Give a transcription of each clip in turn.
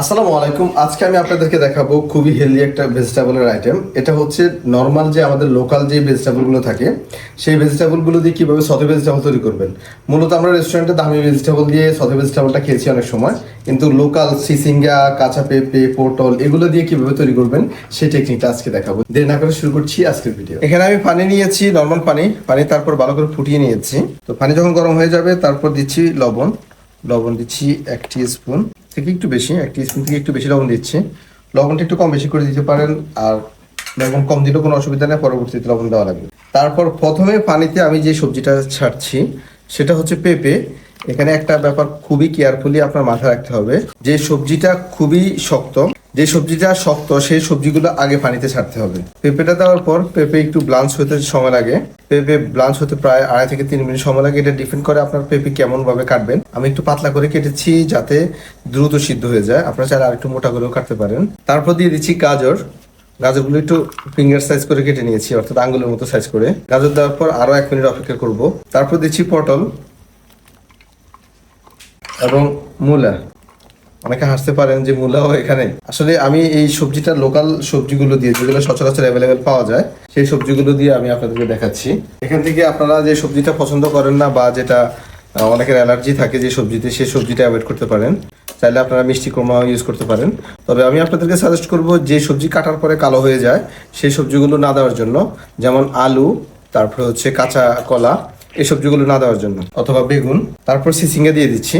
আসসালামু আলাইকুম। আজকে আমি আপনাদেরকে দেখাবো খুবই হেলদি একটা ভেজিটেবলের আইটেম এটা হচ্ছে নর্মাল যে আমাদের লোকাল যে ভেজিটেবলগুলো থাকে, সেই ভেজিটেবলগুলো দিয়ে কীভাবে সতে ভেজিটেবল তৈরি করবেন। মূলত আমরা রেস্টুরেন্টে দামি ভেজিটেবল দিয়ে সতে ভেজিটেবলটা খেয়েছি অনেক সময়, কিন্তু লোকাল সিসিঙ্গা, কাঁচা পেঁপে, পটল এগুলো দিয়ে কীভাবে তৈরি করবেন, সেই টেকনিকটা আজকে দেখাবো। দেরি না করে শুরু করছি আজকের ভিডিও এখানে আমি পানি নিয়েছি নর্মাল পানি। পানি তারপর ভালো করে ফুটিয়ে নিয়েছি। তো পানি যখন গরম হয়ে যাবে, তারপর দিচ্ছি লবণ। লবণ দিচ্ছি এক স্পুন থেকে একটু বেশি, এক স্পুন থেকে একটু বেশি লবণ দিচ্ছি। লবণটা একটু কম বেশি করে দিতে পারেন, আর লবণ কম দিলেও কোনো অসুবিধা নেই, পরবর্তীতে লবণ দেওয়া লাগবে। তারপর প্রথমে পানিতে আমি যে সবজিটা ছাড়ছি, সেটা হচ্ছে পেঁপে। এখানে একটা ব্যাপার খুবই কেয়ারফুলি আপনার মাথায় রাখতে হবে। যে সবজিটা খুবই শক্ত, যে সবজিটা শক্ত, সেই সবজিগুলো আগে পানিতে ছাড়তে হবে। পেঁপেটা দেওয়ার পর পেঁপে একটু ব্লাঞ্চ হতে সময় লাগে। পেঁপে ব্লাঞ্চ হতে প্রায় আড়াই থেকে তিন মিনিট সময় লাগে। এটা ডিপেন্ড করে আপনার পেঁপে কেমন ভাবে কাটবেন। আমি একটু পাতলা করে কেটেছি যাতে দ্রুত সিদ্ধ হয়ে যায়। আপনারা চাইলে আরেকটু মোটা করেও কাটতে পারেন। তারপর দিয়ে দিচ্ছি গাজর। গাজরগুলো একটু ফিঙ্গার সাইজ করে কেটে নিয়েছি, অর্থাৎ আঙ্গুলের মতো সাইজ করে। গাজর দেওয়ার পর আরও এক মিনিট অপেক্ষা করব। তারপর দিচ্ছি পটল। এবং মূলা। অনেকে হাসতে পারেন যে মূলাও এখানে। আসলে আমি এই সবজিটা লোকাল সবজিগুলো দিয়ে, যেগুলো সচরাচর অ্যাভেলেবেল পাওয়া যায়, সেই সবজিগুলো দিয়ে আমি আপনাদেরকে দেখাচ্ছি। এখান থেকে আপনারা যে সবজিটা পছন্দ করেন না, বা যেটা অনেকের অ্যালার্জি থাকে যে সবজিতে, সেই সবজিটা অ্যাভয়েড করতে পারেন। চাইলে আপনারা মিষ্টি কুমড়া ইউজ করতে পারেন। তবে আমি আপনাদেরকে সাজেস্ট করব যে সবজি কাটার পরে কালো হয়ে যায়, সেই সবজিগুলো না দেওয়ার জন্য। যেমন আলু, তারপরে হচ্ছে কাঁচা কলা, এই সবজিগুলো না দেওয়ার জন্য। অথবা বেগুন, তারপর সিসিঙ্গা দিয়ে দিচ্ছি।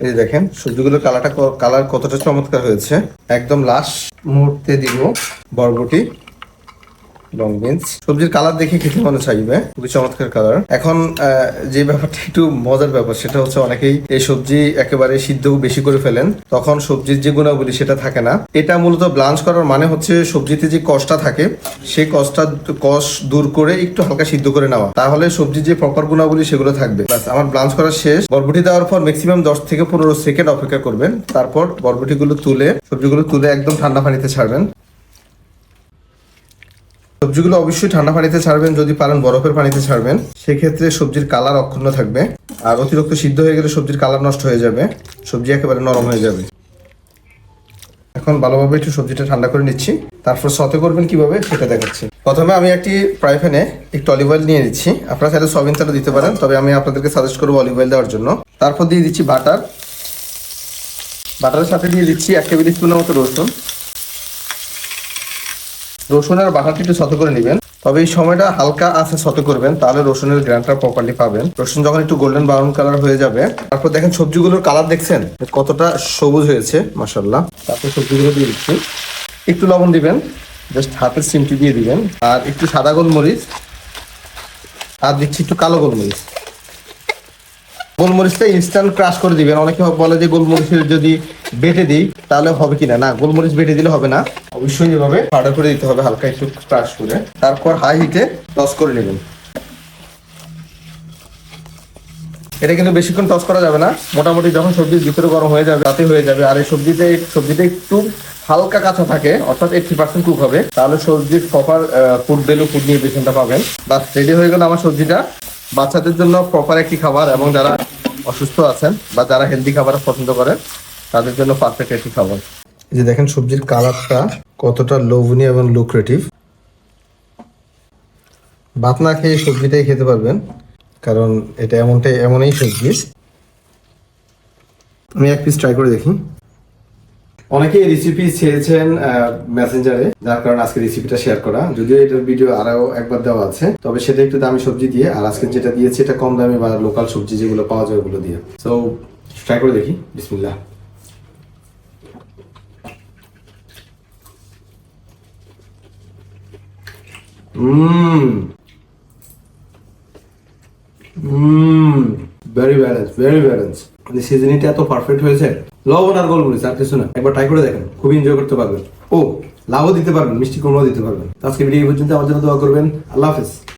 এই দেখেন সবজিগুলোর কালারটা কালার কতটা চমৎকার হয়েছে। একদম লাস্ট মুহূর্তে দিব বরবটি। লং বিনস সবজির কালার দেখে খেতে মনে চাইবে, খুবই চমৎকার কালার এখন যে ব্যাপারটা একটু মজার ব্যাপার, সেটা হচ্ছে অনেকেই এই সবজি একেবারে সিদ্ধ বেশি করে ফেলেন। তখন সবজির যে গুণাবলী সেটা থাকে না। এটা মূলত ব্লাঞ্চ করার মানে হচ্ছে সবজিতে যে কষটা থাকে, সেই কষটা কষ দূর করে একটু হালকা সিদ্ধ করে নেওয়া। তাহলে সবজির যে প্রপার গুণাবলী সেগুলো থাকবে। ব্যাস, আমার ব্লাঞ্চ করা শেষ। বরবটি দেওয়ার পর ম্যাক্সিমাম দশ থেকে পনেরো সেকেন্ড অপেক্ষা করবেন। তারপর বরবটিগুলো তুলে, সবজিগুলো তুলে একদম ঠান্ডা পানিতে ছাড়বেন। সবজিগুলো অবশ্যই ঠান্ডা পানিতে ছাড়বেন, যদি পারেন বরফের পানিতে ছাড়বেন। সেক্ষেত্রে সবজির কালার অক্ষুণ্ণ থাকবে। আর অতিরিক্ত সিদ্ধ হয়ে গেলে সবজির কালার নষ্ট হয়ে যাবে। সবজি একেবারে নরম হয়ে যাবে। এখন ভালোভাবে একটু সবজিটা ঠান্ডা করে নিচ্ছি। তারপর সতে করবেন কীভাবে সেটা দেখাচ্ছি। প্রথমে আমি একটি ফ্রাই প্যানে একটু অলিভ অয়েল নিয়ে নিচ্ছি। আপনারা চাইলে সয়াবিন তেলও দিতে পারেন, তবে আমি আপনাদেরকে সাজেস্ট করব অলিভ অয়েল দেওয়ার জন্য। তারপর দিয়ে দিচ্ছি বাটার বাটারের সাথে দিয়ে দিচ্ছি এক টেবিল স্পুনের মতো রসুন। রসুন আর বাটারটা একটু সতে করে নেবেন। তবে এই সময়টা হালকা আছে শত করবেন, তাহলে রসুনের গ্রানটা প্রপারলি পাবেন। রসুন যখন একটু গোল্ডেন ব্রাউন কালার হয়ে যাবে, তারপর দেখেন সবজিগুলোর কালার দেখছেন? কতটা সবুজ হয়েছে মাসাল্লাহ তারপর সবজিগুলো দিয়ে দিচ্ছি। একটু লবণ দিবেন জাস্ট হাতের সিমটি দিয়ে দিবেন। আর একটু সাদা গোলমরিচ, আর দিচ্ছি একটু কালো গোলমরিচ। গোলমরিচটা ইনস্ট্যান্ট ক্রাশ করে দিবেন। অনেকে বলে যে গোলমরিচের যদি বেটে দিই তাহলে হবে কিনা না? গোলমরিচ বেটে দিলে হবে না। অবশ্যই এভাবে পাউডার করে দিতে হবে, হালকা একটু ক্রাশ করে। তারপর হাই হিটে টস করে নেবেন। এটা কিন্তু বেশিক্ষণ টস করা যাবে না। মোটামুটি যখন সবজির ভিতরে গরম হয়ে যাবে তাতে হয়ে যাবে, আর এই সবজিতে সবজিটা একটু হালকা কাঁচা থাকে, অর্থাৎ এইটটি পার্সেন্ট কুক হবে, তাহলে সবজির প্রপার ফুড ভ্যালু ফুড নিউট্রিশনটা পাবেন। বাস রেডি হয়ে গেল আমার সবজিটা। বাচ্চাদের জন্য প্রপার একটি খাবার এবং যারা অসুস্থ আছেন বা যারা হেলদি খাবার পছন্দ করেন তাদের জন্য পারফেক্ট একটি খাবার। এই যে দেখেন সবজির কালারটা কতটা লোভনীয় এবং লুক্রেটিভ ভাত না খেয়ে সবজিটাই খেতে পারবেন, কারণ এটা এমনটাই, এমনই সবজি। আমি এক পিস ট্রাই করে দেখি। অনেকে রেসিপি চেয়েছেন মেসেঞ্জারে যার কারণে আজকে রেসিপিটা শেয়ার করা। যদিও এটার ভিডিও আরও একবার দেওয়া আছে, তবে সেটা একটু দামি সবজি দিয়ে, আর আজকে যেটা দিয়েছে এটা কম দামি বা লোকাল সবজি যেগুলো পাওয়া যায় ওগুলো দিয়ে। সো ট্রাই করে দেখি, বিসমিল্লাহ। Mmm. Mmm. Very balance very balance সিজনিটা এত পারফেক্ট হয়েছে। লবণ আর গোলমরিচ, আর কিছু না। একবার ট্রাই করে দেখেন, খুব এনজয় করতে পারবেন। ও লাভও দিতে পারবেন, মিষ্টি কুমড়াও দিতে পারবেন। আজকে ভিডিও পর্যন্ত, আমার জন্য দোয়া করবেন। আল্লাহ হাফেজ।